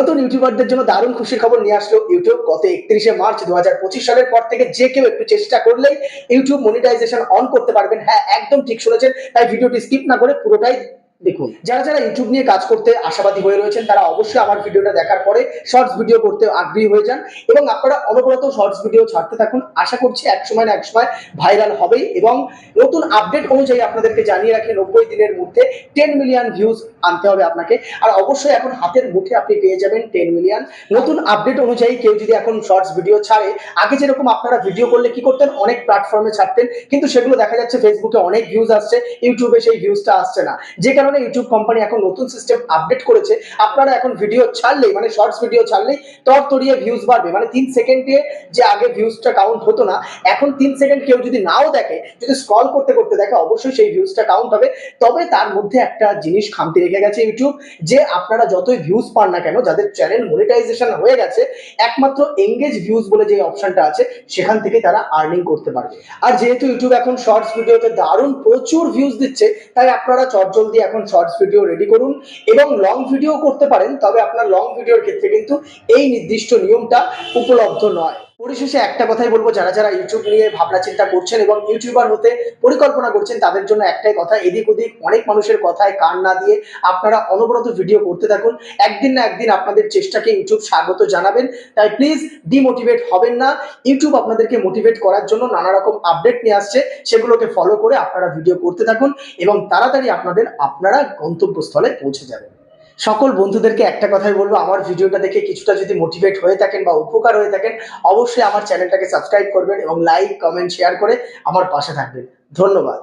নতুন ইউটিউবারদের জন্য দারুণ খুশির খবর নিয়ে আসলো ইউটিউব। গত একত্রিশে মার্চ দু হাজার পঁচিশ সালের পর থেকে যে কেউ একটু চেষ্টা করলেই ইউটিউব মনিটাইজেশন অন করতে পারবেন। হ্যাঁ একদম ঠিক শুনেছেন, তাই ভিডিওটি স্কিপ না করে পুরোটাই দেখুন, যারা যারা ইউটিউব নিয়ে কাজ করতে আশাবাদী হয়ে রয়েছেন, তারা অবশ্যই আমার ভিডিওটা দেখার পরে শর্টস ভিডিও করতে আগ্রহী হয়ে যান এবং আপনারা অনবরত শর্টস ভিডিও ছাড়তে থাকুন। আশা করছি এক সময় না এক সময় ভাইরাল হবেই এবং নতুন আপডেট অনুযায়ী আপনাদেরকে জানিয়ে রাখি, নব্বই দিনের মধ্যে টেন মিলিয়ন ভিউজ আনতে হবে আপনাকে। আর অবশ্যই এখন হাতের মুঠে আপনি পেয়ে যাবেন টেন মিলিয়ন নতুন আপডেট অনুযায়ী কেউ যদি এখন শর্টস ভিডিও ছাড়ে, আগে যেরকম আপনারা ভিডিও করলে কি করতেন? অনেক প্ল্যাটফর্মে ছাড়তেন, কিন্তু সেগুলো দেখা যাচ্ছে ফেসবুকে অনেক ভিউজ আসছে ইউটিউবে সেই ভিউজটা আসছে না। যে কারণে ইউটিউব কোম্পানি এখন নতুন সিস্টেম আপডেট করেছে। আপনারা এখন ভিডিও ছাড়লেই মানে শর্টস ভিডিও ছাড়লেই তর তরিয়ে ভিউজ বাড়বে। মানে তিন সেকেন্ডে যে আগে ভিউজটা কাউন্ট হতো না, এখন তিন সেকেন্ড কেউ যদি নাও দেখে, যদি স্ক্রল করতে করতে দেখে, অবশ্যই সেই ভিউজটা কাউন্ট হবে। তবে তার মধ্যে একটা জিনিস খামতি রেখে গেছে ইউটিউব যে আপনারা যতই ভিউজ পান না কেন, যাদের চ্যানেল মনিটাইজেশন হয়ে গেছে, একমাত্র এঙ্গেজ ভিউজ বলে যে অপশনটা আছে, সেখান থেকে তারা আর্নিং করতে পারবে। আর যেহেতু ইউটিউব এখন শর্টস ভিডিওতে দারুণ প্রচুর ভিউজ দিচ্ছে, তাই আপনারা চটজলদি এখন শর্টস ভিডিও রেডি করুন এবং লং ভিডিও করতে পারেন, তবে আপনার লং ভিডিওর ক্ষেত্রে কিন্তু এই নির্দিষ্ট নিয়মটা উপলব্ধ নয়। পরিশেষে একটা কথাই বলব, যারা যারা ইউটিউব নিয়ে ভাবনা চিন্তা করছেন এবং ইউটিউবার হতে পরিকল্পনা করছেন, তাদের জন্য একটাই কথা, এদিক ওদিক অনেক মানুষের কথায় কান না দিয়ে আপনারা অনবরত ভিডিও করতে থাকুন। একদিন না একদিন আপনাদের চেষ্টাকে ইউটিউব স্বাগত জানাবেন। তাই প্লিজ ডিমোটিভেট হবেন না। ইউটিউব আপনাদেরকে মোটিভেট করার জন্য নানা রকম আপডেট নিয়ে আসছে, সেগুলোকে ফলো করে আপনারা ভিডিও করতে থাকুন এবং তাড়াতাড়ি আপনাদের, আপনারা গন্তব্যস্থলে পৌঁছে যাবেন। সকল বন্ধুদেরকে একটা কথাই বলব, আমার ভিডিওটা দেখে কিছুটা যদি মোটিভেট হয়ে থাকেন বা উপকার হয়ে থাকেন, অবশ্যই আমার চ্যানেলটাকে সাবস্ক্রাইব করবেন এবং লাইক কমেন্ট শেয়ার করে আমার পাশে থাকবেন। ধন্যবাদ।